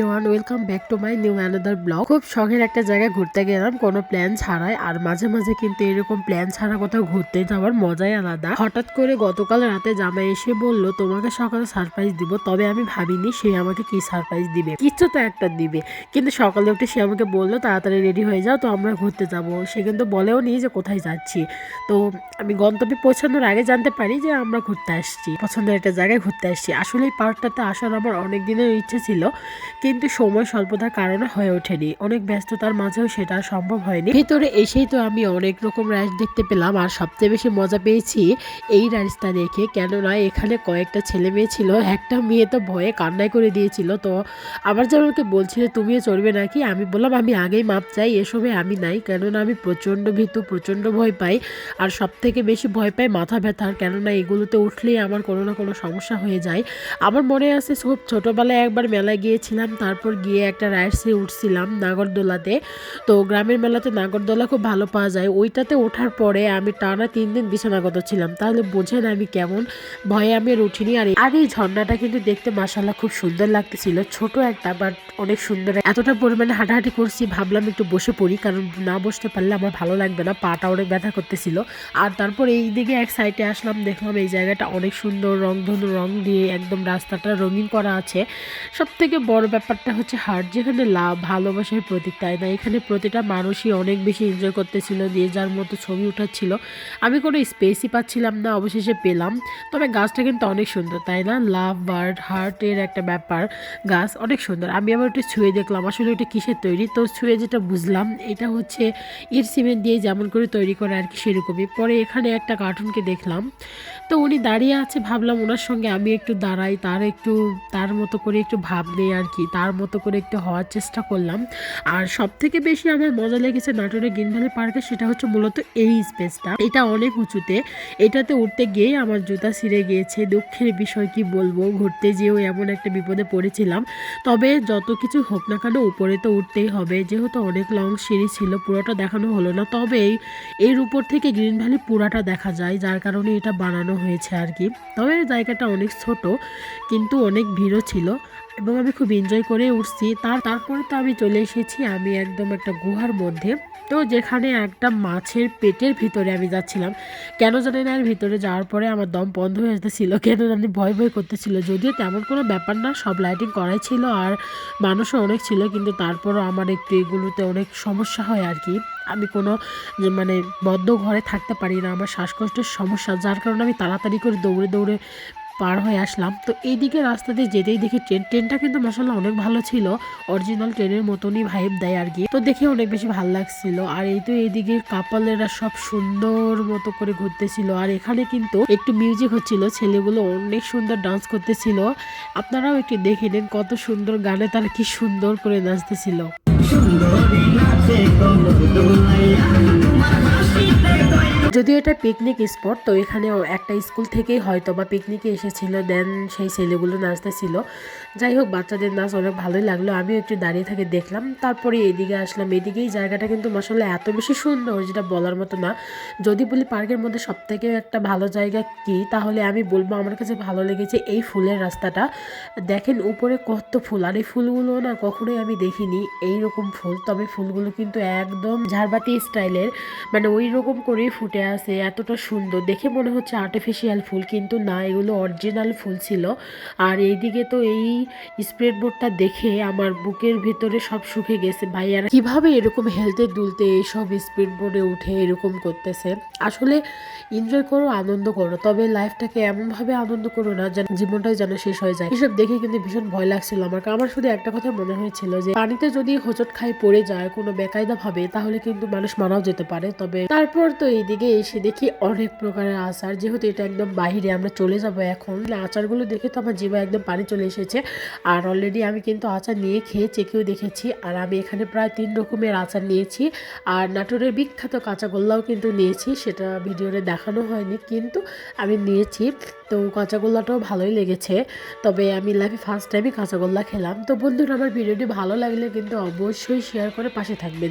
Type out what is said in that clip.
Welcome back to my new another blog খুব শখের একটা জায়গায় ঘুরতে গেলাম, কোনো প্ল্যান ছাড়াই। আর মাঝে মাঝে কিন্তু এরকম প্ল্যান ছাড়া কোথাও ঘুরতে যাওয়ার মজাই আলাদা। হঠাৎ করে গতকাল রাতে জামাই এসে বলল, তোমাকে সকালে সারপ্রাইজ দিব। তবে আমি ভাবিনি সে আমাকে কি সারপ্রাইজ দিবে। কিচ্ছু তো একটা দিবে। কিন্তু সকালে উঠে সে আমাকে বলল, তাড়াতাড়ি রেডি হয়ে যাও, তো আমরা ঘুরতে যাব। সে কিন্তু বলেও নি যে কোথায় যাচ্ছি। তো আমি গন্তব্যে পৌঁছানোর আগে জানতে পারি যে আমরা ঘুরতে আসছি। পছন্দের একটা জায়গায় ঘুরতে আসছি। আসলে এই পার্কটাতে আসার আমার অনেক দিনের ইচ্ছে ছিল। কিন্তু সময় স্বল্পতার কারণে হয়ে ওঠেনি। অনেক ব্যস্ততার মাঝেও সেটা সম্ভব হয়নি। ভিতরে এসেই তো আমি অনেক রকম রাইস দেখতে পেলাম আর সবচেয়ে বেশি মজা পেয়েছি এই রাইসটা দেখে। কেননা এখানে কয়েকটা ছেলে মেয়ে ছিল, একটা মেয়ে তো ভয়ে কান্নাই করে দিয়েছিল। তো আমার যেন আমাকে বলছিল, তুমিও চলবে নাকি? আমি বললাম, আমি আগেই মাপ চাই এসবে আমি নাই। কেননা আমি প্রচণ্ড ভীতু, প্রচণ্ড ভয় পাই আর সব থেকে বেশি ভয় পাই মাথা ব্যথার। কেননা এগুলোতে উঠলেই আমার কোনো না কোনো সমস্যা হয়ে যায়। আমার মনে আছে, খুব ছোটোবেলায় একবার মেলায় গিয়েছিলাম তারপর গিয়ে একটা রাইডসে উঠছিলাম নাগরদোলাতে। তো গ্রামের মেলাতে নাগরদোলা খুব ভালো পাওয়া যায়। ওইটাতে ওঠার পরে আমি টানা তিন দিন বিছানাগত ছিলাম। তাহলে বোঝেন আমি কেমন? ভয়ে আমি আর উঠিনি। আর আর এই ঝর্ণাটা কিন্তু দেখতে মাসাল্লাহ খুব সুন্দর লাগতেছিল। ছোট একটা বাট অনেক সুন্দর। এতটা পরিমাণে হাঁটাহাঁটি করছি, ভাবলাম একটু বসে পড়ি, কারণ না বসতে পারলে আমার ভালো লাগবে না। পাটা অনেক ব্যথা করতেছিল। আর তারপর এই দিকে এক সাইডে আসলাম, দেখলাম এই জায়গাটা অনেক সুন্দর রং ধনু রং দিয়ে একদম রাস্তাটা রঙিন করা আছে। সব থেকে বড় ব্যাপারটা হচ্ছে হার্ট যেখানে লাভ ভালোবাসার প্রতীক, তাই না? এখানে প্রতিটা মানুষই অনেক বেশি এনজয় করতেছিল যে যার মতো ছবি উঠাচ্ছিল। আমি কোনো স্পেসই পাচ্ছিলাম না, অবশেষে পেলাম। তবে গাছটা কিন্তু অনেক সুন্দর, তাই না? লাভ, বার্ড হার্টের একটা ব্যাপার। গাছ অনেক সুন্দর। আমি আবার একটু ছুঁয়ে দেখলাম, আসলে এটা কিসের তৈরি? তো ছুঁয়ে যেটা বুঝলাম, এটা হচ্ছে ইট সিমেন্ট দিয়ে যেমন করে তৈরি করে আর কি সেরকমই। পরে এখানে একটা কার্টুনকে দেখলাম। তো উনি দাঁড়িয়ে আছে, ভাবলাম ওনার সঙ্গে আমি একটু দাঁড়াই, তার একটু, তার মতো করে একটু ভাব নেই আর কি। তার মতো করে একটু হওয়ার চেষ্টা করলাম। আর সব থেকে বেশি আমার মজা লেগেছে নাটোরের গ্রিন ভ্যালি পার্কে সেটা হচ্ছে মূলত এই স্পেসটা। এটা অনেক উঁচুতে। এটাতে উঠতে গিয়েই আমার জুতা ছিঁড়ে গিয়েছে। দুঃখের বিষয় কি বলব? ঘুরতে যেয়েও এমন একটা বিপদে পড়েছিলাম। তবে যত কিছু হোক না কেন উপরে তো উঠতেই হবে। যেহেতু অনেক লং সিঁড়ি ছিল, পুরোটা দেখানো হলো না। তবে এর উপর থেকে গ্রিন ভ্যালি পুরাটা দেখা যায়, যার কারণে এটা বানানো হয়েছে আর কি। তবে জায়গাটা অনেক ছোট, কিন্তু অনেক ভিড়ও ছিল। এবং আমি খুব এনজয় করে উঠছি। তার, তারপরে তো আমি চলে এসেছি, আমি একদম একটা গুহার মধ্যে। তো যেখানে একটা মাছের পেটের ভিতরে আমি যাচ্ছিলাম। কেন জানি না এর ভিতরে যাওয়ার পরে আমার দম বন্ধ হয়ে যেতেছিল, কেন জানি ভয় ভয় করতেছিল। যদিও তেমন কোনো ব্যাপার না, সব লাইটিং করাই ছিল আর মানুষও অনেক ছিল, কিন্তু তারপরও আমার একটু এগুলোতে অনেক সমস্যা হয় আর কি। আমি কোনো মানে বদ্ধ ঘরে থাকতে পারি না, আমার শ্বাসকষ্টের সমস্যা, যার কারণে আমি তাড়াতাড়ি করে দৌড়ে দৌড়ে পার হয়ে আসলাম। তো এইদিকে রাস্তা দিয়ে যেতেই দেখি ট্রেন। ট্রেনটা কিন্তু মশালা অনেক ভালো ছিল। অরিজিনাল ট্রেনের মতনই ভাইব দেয় আর কি। তো দেখে অনেক বেশি ভালো লাগছিল। আর এই তো এইদিকে কাপালেরা সব সুন্দর মতো করে ঘুরতেছিল। আর এখানে কিন্তু একটু মিউজিক হচ্ছিল। ছেলেগুলো অনেক সুন্দর ডান্স করতেছিল। আপনারাও একটু দেখে নেন কত সুন্দর গানে তারা কি সুন্দর করে নাচতেছিল। যদিও এটা পিকনিক স্পট তো এখানেও একটা স্কুল থেকেই হয়তো বা পিকনিকে এসেছিল দেন সেই ছেলেগুলো নাচতেছিল যাই হোক, বাচ্চাদের নাচ অনেক ভালোই লাগল, আমিও একটু দাঁড়িয়ে থেকে দেখলাম। তারপরে এদিকে আসলাম, এদিকেই জায়গাটা কিন্তু মশলা এত বেশি সুন্দর যেটা বলার মতো না। যদি বলি পার্কের মধ্যে সব থেকে একটা ভালো জায়গা কি, তাহলে আমি বলব আমার কাছে ভালো লেগেছে এই ফুলের রাস্তাটা। দেখেন উপরে কত ফুল, আর এই ফুলগুলো না কখনোই আমি দেখিনি এই রকম ফুল, তবে ফুলগুলো কিন্তু একদম ঝাড়বাতি স্টাইলের মানে ওই রকম করেই ফুটে আছে, এতটা সুন্দর। দেখে মনে হচ্ছে আর্টিফিশিয়াল ফুল, কিন্তু না, এগুলো অরিজিনাল ফুল ছিল। আর এইদিকে তো এই স্প্রেড বোর্ডটা দেখে আমার বুকের ভিতরে সব শুকে গেছে। ভাইয়ারা কীভাবে এরকম হেলতে দুলতে এইসব স্প্রেড বোর্ডে উঠে এরকম করতেছে? আসলে এনজয় করো, আনন্দ করো, তবে লাইফটাকে এমনভাবে আনন্দ করো না যেন জীবনটাই যেন শেষ হয়ে যায়। এসব দেখে কিন্তু ভীষণ ভয় লাগছিল আমার। আমার শুধু একটা কথা মনে হয়েছিল যে, পানিতে যদি হোঁচট খাই পড়ে যায় কোনো বেকায়দা ভাবে তাহলে কিন্তু মানুষ মারাও যেতে পারে। তবে তারপর তো এইদিকে এসে দেখি অনেক প্রকারের আচার। যেহেতু এটা একদম বাহিরে আমরা চলে যাব এখন। আচারগুলো দেখে তো আমার জীবনে একদম পানি চলে এসেছে। আর অলরেডি আমি কিন্তু আচার নিয়ে খেয়ে চেকেও দেখেছি। আর আমি এখানে প্রায় তিন রকমের আচার নিয়েছি। আর নাটোরের বিখ্যাত কাঁচাগোল্লাও কিন্তু নিয়েছি। সেটা ভিডিওতে দেখানো হয়নি, কিন্তু আমি নিয়েছি। তো কাঁচাগোল্লাটাও ভালোই লেগেছে। তবে আমি লাইফে ফার্স্ট টাইমই কাঁচাগোল্লা খেলাম। তো বন্ধুরা, আমার ভিডিওটি ভালো লাগলে কিন্তু অবশ্যই শেয়ার করে পাশে থাকবে